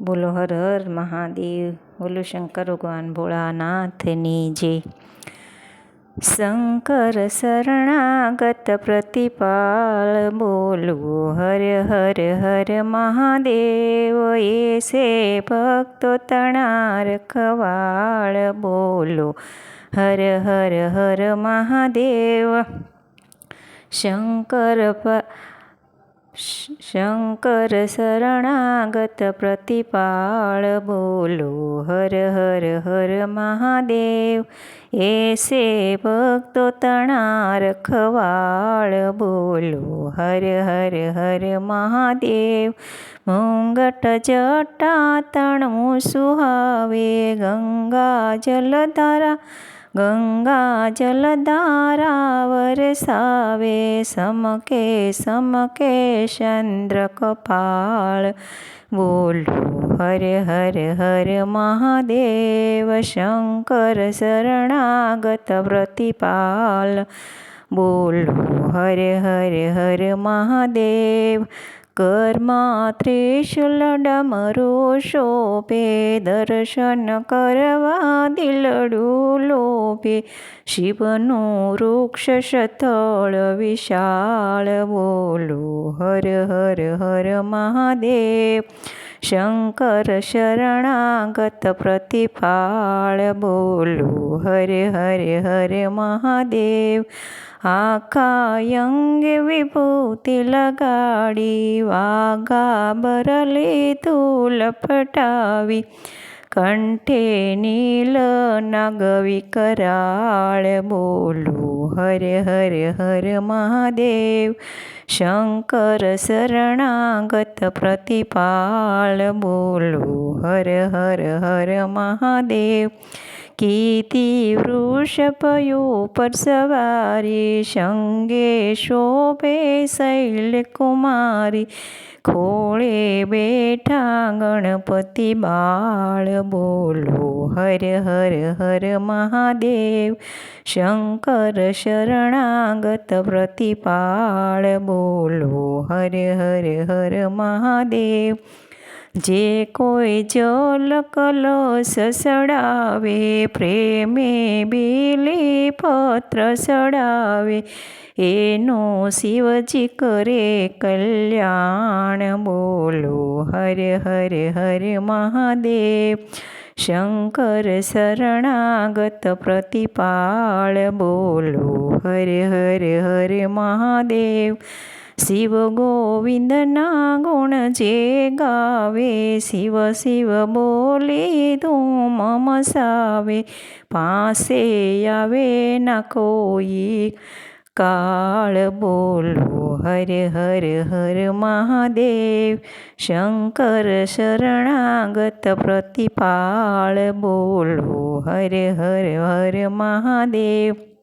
બોલો હર હર મહાદેવ, બોલો શંકર ભગવાન ભોળાનાથની જે શંકર શરણાગત પ્રતિપાળ બોલો હર હર હર મહાદેવ એસે ભક્તો તણાર ખવાળ, બોલો હર હર હર મહાદેવ. શંકર શંકર શરણાગત પ્રતિપાળ બોલો, હર હર હર મહાદેવ. એસે ભક્તો તણાર ખવાળ બોલો, હર હર હર મહાદેવ. મુંગટ જટા તણું સુહાવે ગંગા જલધારા ગંગા જલધારા વરસાવે સમકે સમકે ચંદ્ર કપાળ બોલો હર હર હર મહાદેવ શંકર શરણાગત વ્રતિપાલ બોલો હર હર હર મહાદેવ ઘરમાં ત્રિશુલ ડમરો શોભે દર્શન કરવા દિલડું લોભે શિવનું વૃક્ષ સ્થળ વિશાળ બોલો હર હર હર મહાદેવ શંકર શરણાગત પ્રતિપાળ બોલો, હરે હરે હરે મહાદેવ આખા અંગે વિભૂતિ લગાડી, વાઘા બરલે તું ફટાવી કંઠે નીલ નાગવી કરાળ બોલું, હર હર હર મહાદેવ, શંકર શરણાગત પ્રતિપાળ. બોલું, હર હર હર મહાદેવ કીર્તિ વૃષભયો પર સવારી સંગે શોભે શૈલકુમારી ખોળે બેઠા ગણપતિ બાળ બોલો હર હર હર મહાદેવ શંકર શરણાગત પ્રતિપાળ બોલો હર હર હર મહાદેવ જે કોઈ જલ કલશ સડાવે, પ્રેમે બેલી પત્ર સડાવે, એનું શિવજી કરે કલ્યાણ. બોલો હર હર હર મહાદેવ, શંકર શરણાગત પ્રતિપાળ. બોલો હર હર હર મહાદેવ શિવ ગોવિંદના ગુણ જે ગાવે, શિવ શિવ બોલી ધૂમ મસાવે પાસે આવે ના કોઈ કાળ બોલો હર હર હર મહાદેવ. શંકર શરણાગત પ્રતિપાળ બોલો હર હર હર મહાદેવ.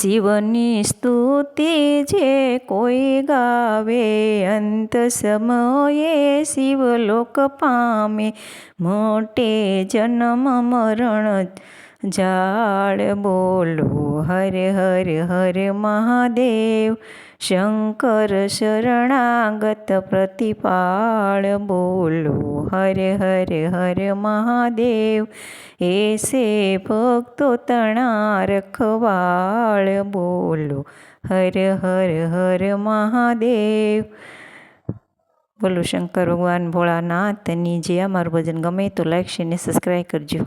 શિવની સ્તુતિ જે કોઈ ગાવે અંત સમયે શિવલોક પામે. મોટે જન્મ મરણ જાળ બોલો, હર હર હર મહાદેવ. શંકર શરણાગત પ્રતિપાળ બોલો, હર હર હર મહાદેવ. એસે ભક્તો તણા રખવાળ બોલો, હર હર હર મહાદેવ. બોલો શંકર ભગવાન ભોળાનાથની જે અમારું ભજન ગમે તો લાઈક શેર ને સબસ્ક્રાઈબ કરજો.